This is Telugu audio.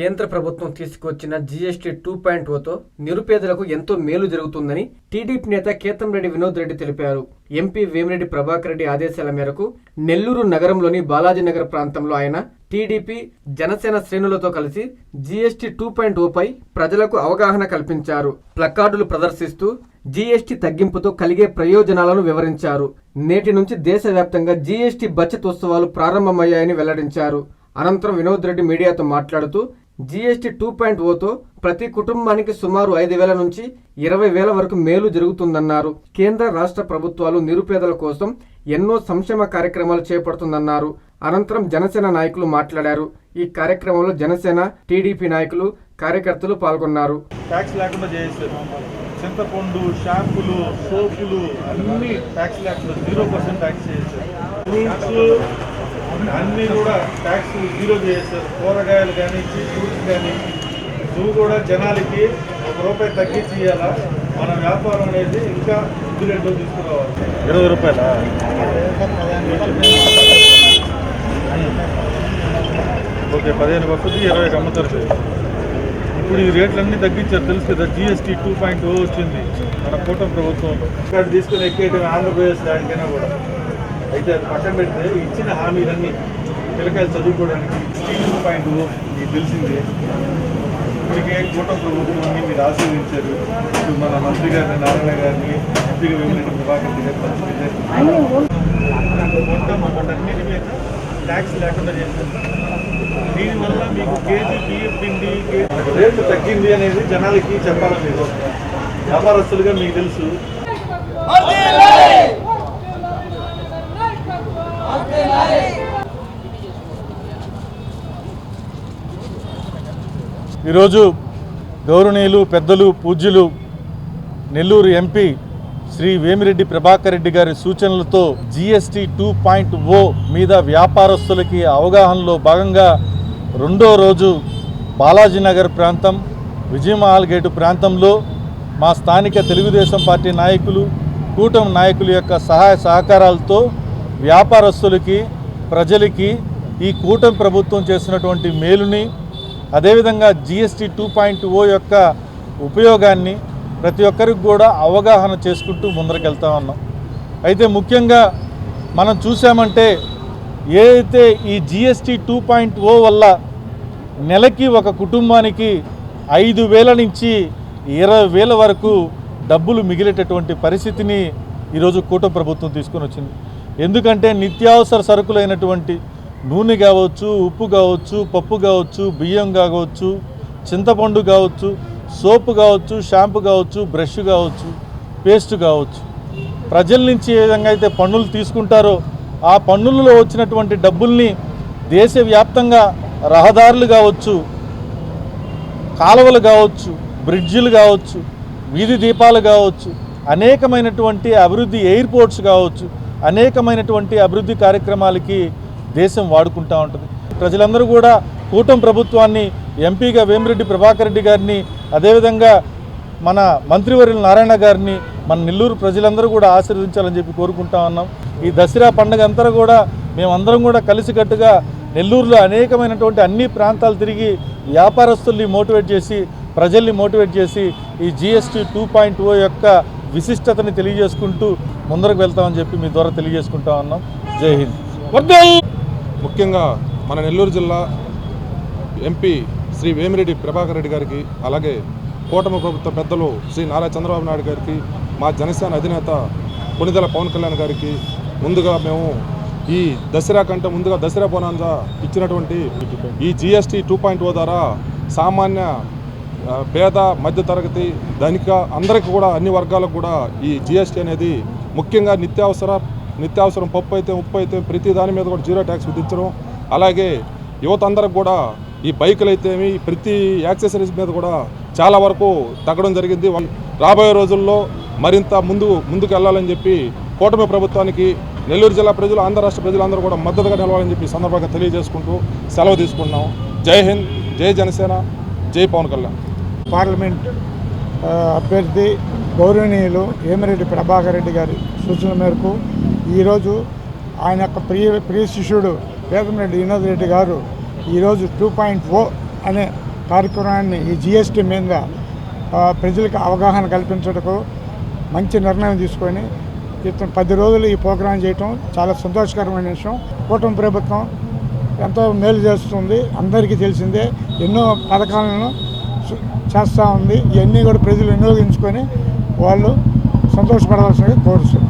కేంద్ర ప్రభుత్వం తీసుకొచ్చిన జీఎస్టీ టూ పాయింట్ ఓతో నిరుపేదలకు ఎంతో మేలు జరుగుతుందని టీడీపీ నేత కేతంరెడ్డి వినోద్ రెడ్డి తెలిపారు. ఎంపీ వేమిరెడ్డి ప్రభాకర్ రెడ్డి ఆదేశాల మేరకు నెల్లూరు నగరంలోని బాలాజీనగర్ ప్రాంతంలో ఆయన టీడీపీ జనసేన శ్రేణులతో కలిసి జీఎస్టీ టూ పాయింట్ ఓపై ప్రజలకు అవగాహన కల్పించారు. ప్లకార్డులు ప్రదర్శిస్తూ జీఎస్టీ తగ్గింపుతో కలిగే ప్రయోజనాలను వివరించారు. నేటి నుంచి దేశవ్యాప్తంగా జీఎస్టీ బచత్ ఉత్సవాలు ప్రారంభమయ్యాయని వెల్లడించారు. అనంతరం వినోద్ రెడ్డి మీడియాతో మాట్లాడుతూ జీఎస్టీ టూ పాయింట్ ఓతో ప్రతి కుటుంబానికి సుమారు ఐదు వేల నుంచి ఇరవై వేల వరకు మేలు జరుగుతుందన్నారు. కేంద్ర రాష్ట్ర ప్రభుత్వాలు నిరుపేదల కోసం ఎన్నో సంక్షేమ కార్యక్రమాలు చేపడుతుందన్నారు. అనంతరం జనసేన నాయకులు మాట్లాడారు. ఈ కార్యక్రమంలో జనసేన టీడీపీ నాయకులు కార్యకర్తలు పాల్గొన్నారు. ట్యాక్స్ లేకుండా చేసేసారు. చింతపండు షాంపులు సోపులు అన్ని ట్యాక్స్ లేకుండా జీరో పర్సెంట్ ట్యాక్స్ చేసేసారు. అన్నీ కూడా ట్యాక్స్ జీరో చేసేసారు కూరగాయలు కానీ ఫ్రూట్స్ కానీ నువ్వు కూడా జనాలకి ఒక రూపాయి తగ్గించి ఇవ్వాలా మన వ్యాపారం అనేది ఇంకా ఇంటిరెంటో తీసుకురావాలి. ఇరవై రూపాయలా? ఓకే పదిహేను వస్తుంది ఇరవైకి అమ్ముతారు ఇప్పుడు ఈ రేట్లన్నీ తగ్గించారు తెలుసు కదా జిఎస్టీ టూ పాయింట్ వచ్చింది మన కూటమి ప్రభుత్వంలో ఇక్కడ తీసుకుని ఎక్కేయటం ఆంధ్రప్రదేశ్ దానికైనా కూడా. అయితే అది పక్కన పెడితే ఇచ్చిన హామీలన్నీ పిల్లకాయలు చదువుకోవడానికి పాయింట్ పాయింట్ తెలిసింది మీకు తెలిసిందే. ఇప్పటికే కూటమి ప్రభుత్వాన్ని మీరు ఆశీర్వించారు ఇప్పుడు మన మంత్రి గారిని నారాయణ గారిని మంత్రిగా వెళ్ళిన ప్రభాకర్ రెడ్డి గారిని పంపించారు మీద ట్యాక్స్ లేకుండా చేశారు. దీనివల్ల మీకు కేజీ బియ్యం పిండి కేజీ రేటు తగ్గింది అనేది జనాలకి చెప్పాలి మీరు వ్యాపారస్తులుగా మీకు తెలుసు. ఈరోజు గౌరవనీయులు పెద్దలు పూజ్యులు నెల్లూరు ఎంపీ శ్రీ వేమిరెడ్డి ప్రభాకర్ రెడ్డి గారి సూచనలతో జిఎస్టీ టూ పాయింట్ ఓ మీద వ్యాపారస్తులకి అవగాహనలో భాగంగా రెండో రోజు బాలాజీనగర్ ప్రాంతం విజయమహల్ గేటు ప్రాంతంలో మా స్థానిక తెలుగుదేశం పార్టీ నాయకులు కూటమి నాయకుల యొక్క సహాయ సహకారాలతో వ్యాపారస్తులకి ప్రజలకి ఈ కూటమి ప్రభుత్వం చేసినటువంటి మేలుని అదేవిధంగా జిఎస్టీ టూ పాయింట్ ఓ యొక్క ఉపయోగాన్ని ప్రతి ఒక్కరికి కూడా అవగాహన చేసుకుంటూ ముందరకెళ్తా ఉన్నాం. అయితే ముఖ్యంగా మనం చూసామంటే ఏదైతే ఈ జిఎస్టీ టూ పాయింట్ ఓ వల్ల నెలకి ఒక కుటుంబానికి ఐదు వేల నుంచి ఇరవై వేల వరకు డబ్బులు మిగిలేటటువంటి పరిస్థితిని ఈరోజు కూటమి ప్రభుత్వం తీసుకొని వచ్చింది. ఎందుకంటే నిత్యావసర సరుకులైనటువంటి నూనె కావచ్చు ఉప్పు కావచ్చు పప్పు కావచ్చు బియ్యం కావచ్చు చింతపండు కావచ్చు సోపు కావచ్చు షాంపూ కావచ్చు బ్రష్ కావచ్చు పేస్ట్ కావచ్చు. ప్రజల నుంచి ఏ విధంగా అయితే పన్నులు తీసుకుంటారో ఆ పన్నులలో వచ్చినటువంటి డబ్బుల్ని దేశవ్యాప్తంగా రహదారులు కావచ్చు కాలువలు కావచ్చు బ్రిడ్జిలు కావచ్చు వీధి దీపాలు కావచ్చు అనేకమైనటువంటి అభివృద్ధి ఎయిర్పోర్ట్స్ కావచ్చు అనేకమైనటువంటి అభివృద్ధి కార్యక్రమాలకి దేశం వాడుకుంటూ ఉంటుంది. ప్రజలందరూ కూడా కూటమి ప్రభుత్వాన్ని ఎంపీగా వేమిరెడ్డి ప్రభాకర్ రెడ్డి గారిని అదేవిధంగా మన మంత్రివర్యుల నారాయణ గారిని మన నెల్లూరు ప్రజలందరూ కూడా ఆశీర్వదించాలని చెప్పి కోరుకుంటా ఉన్నాం. ఈ దసరా పండుగ అంతా కూడా మేమందరం కూడా కలిసికట్టుగా నెల్లూరులో అనేకమైనటువంటి అన్ని ప్రాంతాలు తిరిగి వ్యాపారస్తుల్ని మోటివేట్ చేసి ప్రజల్ని మోటివేట్ చేసి ఈ జిఎస్టీ టూ పాయింట్ ఓ యొక్క విశిష్టతని తెలియజేసుకుంటూ ముందరకు వెళ్తామని చెప్పి మీ ద్వారా తెలియజేసుకుంటా ఉన్నాం. జై హింద్. ముఖ్యంగా మన నెల్లూరు జిల్లా ఎంపీ శ్రీ వేమిరెడ్డి ప్రభాకర్ రెడ్డి గారికి అలాగే కూటమి ప్రభుత్వ పెద్దలు శ్రీ నారా చంద్రబాబు నాయుడు గారికి మా జనసేన అధినేత కొనిదెల పవన్ కళ్యాణ్ గారికి ముందుగా మేము ఈ దసరా కంటే ముందుగా దసరా బోనాంజా ఇచ్చినటువంటి ఈ జిఎస్టీ టూ పాయింట్ ఓ ద్వారా సామాన్య పేద మధ్యతరగతి ధనిక అందరికీ కూడా అన్ని వర్గాలకు కూడా ఈ జిఎస్టీ అనేది ముఖ్యంగా నిత్యావసర నిత్యావసరం పప్పు అయితే ఉప్పు అయితే ప్రతి దాని మీద కూడా జీరో ట్యాక్స్ విధించడం అలాగే యువత అందరికి కూడా ఈ బైకులు అయితేమి ప్రతి యాక్సెసరీస్ మీద కూడా చాలా వరకు తగ్గడం జరిగింది. రాబోయే రోజుల్లో మరింత ముందు ముందుకు వెళ్ళాలని చెప్పి కూటమి ప్రభుత్వానికి నెల్లూరు జిల్లా ప్రజలు ఆంధ్ర రాష్ట్ర ప్రజలందరూ కూడా మద్దతుగా నిలవాలని చెప్పి సందర్భంగా తెలియజేసుకుంటూ సెలవు తీసుకుంటున్నాం. జై హింద్ జై జనసేన జై పవన్ కళ్యాణ్. పార్లమెంట్ అభ్యర్థి గౌరవనీయులు ఏమిరెడ్డి ప్రభాకర్ రెడ్డి గారి సూచన మేరకు ఈరోజు ఆయన యొక్క ప్రియ ప్రియ శిష్యుడు వేదంరెడ్డి వినోద్ రెడ్డి గారు ఈరోజు టూ పాయింట్ ఓ అనే కార్యక్రమాన్ని ఈ జిఎస్టీ మీద ప్రజలకు అవగాహన కల్పించటకు మంచి నిర్ణయం తీసుకొని ఇతను పది రోజులు ఈ ప్రోగ్రాం చేయటం చాలా సంతోషకరమైన విషయం. కూటమి ప్రభుత్వం ఎంతో మేలు చేస్తుంది. అందరికీ తెలిసిందే ఎన్నో పథకాలను చేస్తూ ఉంది. ఇవన్నీ కూడా ప్రజలు వినియోగించుకొని వాళ్ళు సంతోషపడవలసింది కోరుతుంది